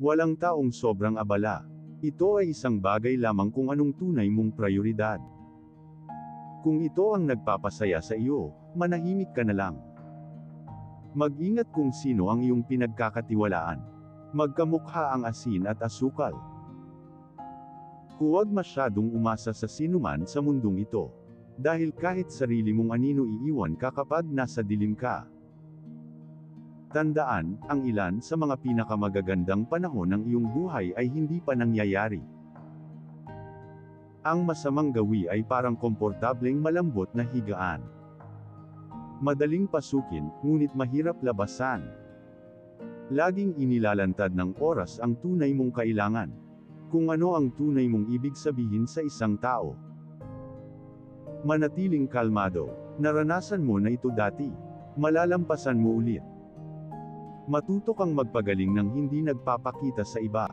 Walang taong sobrang abala. Ito ay isang bagay lamang kung anong tunay mong prioridad. Kung ito ang nagpapasaya sa iyo, manahimik ka na lang. Mag-ingat kung sino ang iyong pinagkakatiwalaan. Magkamukha ang asin at asukal. Huwag masyadong umasa sa sinuman sa mundong ito. Dahil kahit sarili mong anino iiwan ka kapag nasa dilim ka. Tandaan, ang ilan sa mga pinakamagagandang panahon ng iyong buhay ay hindi pa nangyayari. Ang masamang gawi ay parang komportableng malambot na higaan. Madaling pasukin, ngunit mahirap labasan. Laging inilalantad ng oras ang tunay mong kailangan. Kung ano ang tunay mong ibig sabihin sa isang tao. Manatiling kalmado. Naranasan mo na ito dati. Malalampasan mo ulit. Matuto kang magpagaling ng hindi nagpapakita sa iba.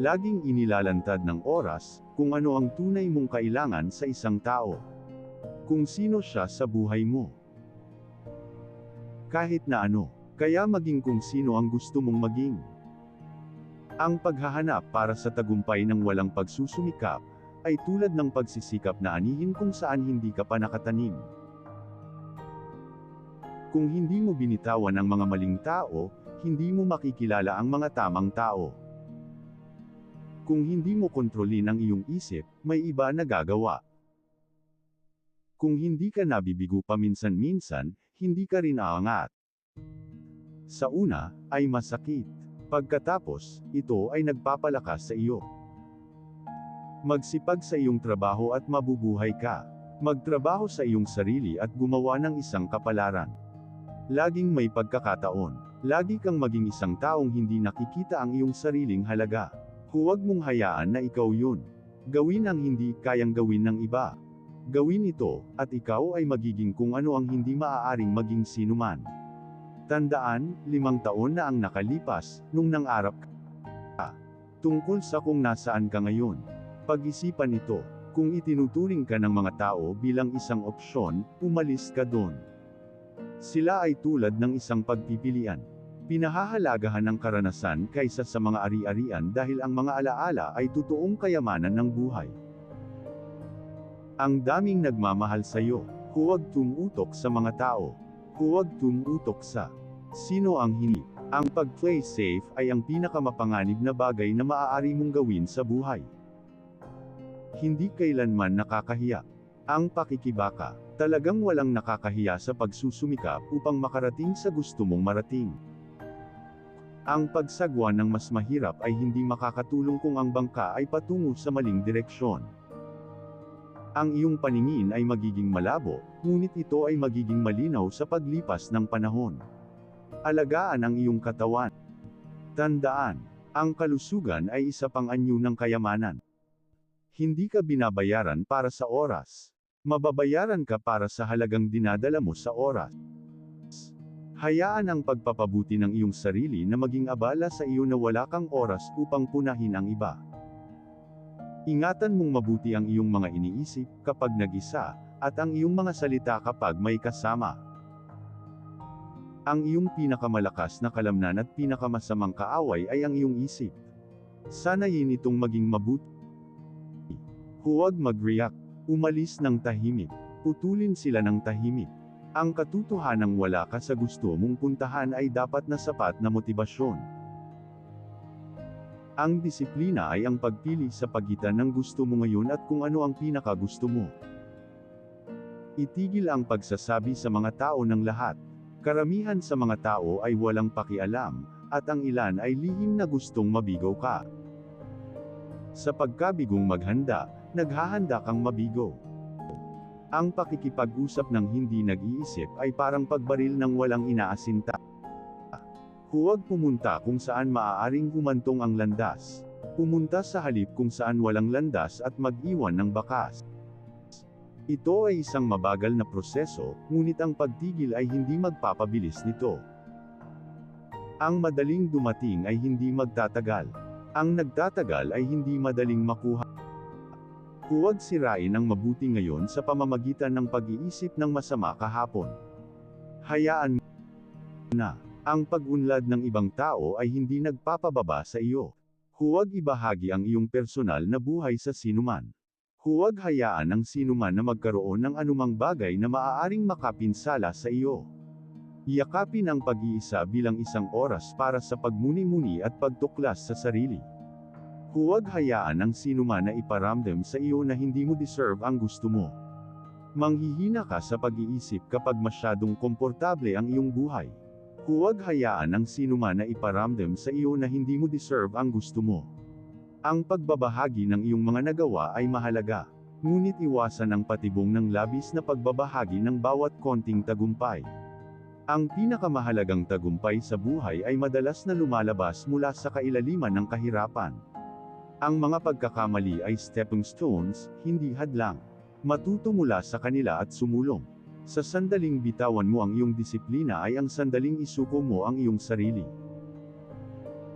Laging inilalantad ng oras, kung ano ang tunay mong kailangan sa isang tao. Kung sino siya sa buhay mo. Kahit na ano, kaya maging kung sino ang gusto mong maging. Ang paghahanap para sa tagumpay ng walang pagsusumikap, ay tulad ng pagsisikap na anihin kung saan hindi ka pa nakatanim. Kung hindi mo binitawan ang mga maling tao, hindi mo makikilala ang mga tamang tao. Kung hindi mo kontrolin ang iyong isip, may iba na gagawa. Kung hindi ka nabibigo paminsan-minsan, hindi ka rin aangat. Sa una, ay masakit. Pagkatapos, ito ay nagpapalakas sa iyo. Magsipag sa iyong trabaho at mabubuhay ka. Magtrabaho sa iyong sarili at gumawa ng isang kapalaran. Laging may pagkakataon. Lagi kang maging isang taong hindi nakikita ang iyong sariling halaga. Huwag mong hayaan na ikaw yun. Gawin ang hindi kayang gawin ng iba. Gawin ito, at ikaw ay magiging kung ano ang hindi maaaring maging sinuman. Tandaan, limang taon na ang nakalipas, nung nangarap ka. Tungkol sa kung nasaan ka ngayon. Pag-isipan ito, kung itinuturing ka ng mga tao bilang isang opsyon, umalis ka doon. Sila ay tulad ng isang pagpipilian. Pinahahalagahan ng karanasan kaysa sa mga ari-arian dahil ang mga alaala ay totoong kayamanan ng buhay. Ang daming nagmamahal sa iyo, huwag tumutok sa mga tao. Huwag tumutok sa sino ang hindi. Ang pag-play safe ay ang pinakamapanganib na bagay na maaari mong gawin sa buhay. Hindi kailanman nakakahiya. Ang pakikibaka, talagang walang nakakahiya sa pagsusumikap upang makarating sa gusto mong marating. Ang pagsagwa ng mas mahirap ay hindi makakatulong kung ang bangka ay patungo sa maling direksyon. Ang iyong paningin ay magiging malabo, ngunit ito ay magiging malinaw sa paglipas ng panahon. Alagaan ang iyong katawan. Tandaan, ang kalusugan ay isa pang anyo ng kayamanan. Hindi ka binabayaran para sa oras. Mababayaran ka para sa halagang dinadala mo sa oras. Hayaan ang pagpapabuti ng iyong sarili na maging abala sa iyo na wala kang oras upang punahin ang iba. Ingatan mong mabuti ang iyong mga iniisip kapag nag-isa, at ang iyong mga salita kapag may kasama. Ang iyong pinakamalakas na kalamnan at pinakamasamang kaaway ay ang iyong isip. Sanayin itong maging mabuti. Huwag mag-react. Umalis ng tahimik. Putulin sila ng tahimik. Ang katotohanang wala ka sa gusto mong puntahan ay dapat na sapat na motibasyon. Ang disiplina ay ang pagpili sa pagitan ng gusto mo ngayon at kung ano ang pinakagusto mo. Itigil ang pagsasabi sa mga tao ng lahat. Karamihan sa mga tao ay walang pakialam, at ang ilan ay lihim na gustong mabigaw ka. Sa pagkabigong maghanda, naghahanda kang mabigo. Ang pakikipag-usap ng hindi nag-iisip ay parang pagbaril ng walang inaasinta. Huwag pumunta kung saan maaaring humantong ang landas. Pumunta sa halip kung saan walang landas at mag-iwan ng bakas. Ito ay isang mabagal na proseso, ngunit ang pagtigil ay hindi magpapabilis nito. Ang madaling dumating ay hindi magtatagal. Ang nagtatagal ay hindi madaling makuha. Huwag sirain ang mabuti ngayon sa pamamagitan ng pag-iisip ng masama kahapon. Hayaan na. Ang pag-unlad ng ibang tao ay hindi nagpapababa sa iyo. Huwag ibahagi ang iyong personal na buhay sa sinuman. Huwag hayaan ang sinuman na magkaroon ng anumang bagay na maaaring makapinsala sa iyo. Yakapin ang pag-iisa bilang isang oras para sa pagmuni-muni at pagtuklas sa sarili. Huwag hayaan ang sinuman na iparamdam sa iyo na hindi mo deserve ang gusto mo. Manghihina ka sa pag-iisip kapag masyadong komportable ang iyong buhay. Huwag hayaan ang sinuman na iparamdam sa iyo na hindi mo deserve ang gusto mo. Ang pagbabahagi ng iyong mga nagawa ay mahalaga. Ngunit iwasan ang patibong ng labis na pagbabahagi ng bawat konting tagumpay. Ang pinakamahalagang tagumpay sa buhay ay madalas na lumalabas mula sa kailaliman ng kahirapan. Ang mga pagkakamali ay stepping stones, hindi hadlang. Matuto mula sa kanila at sumulong. Sa sandaling bitawan mo ang iyong disiplina ay ang sandaling isuko mo ang iyong sarili.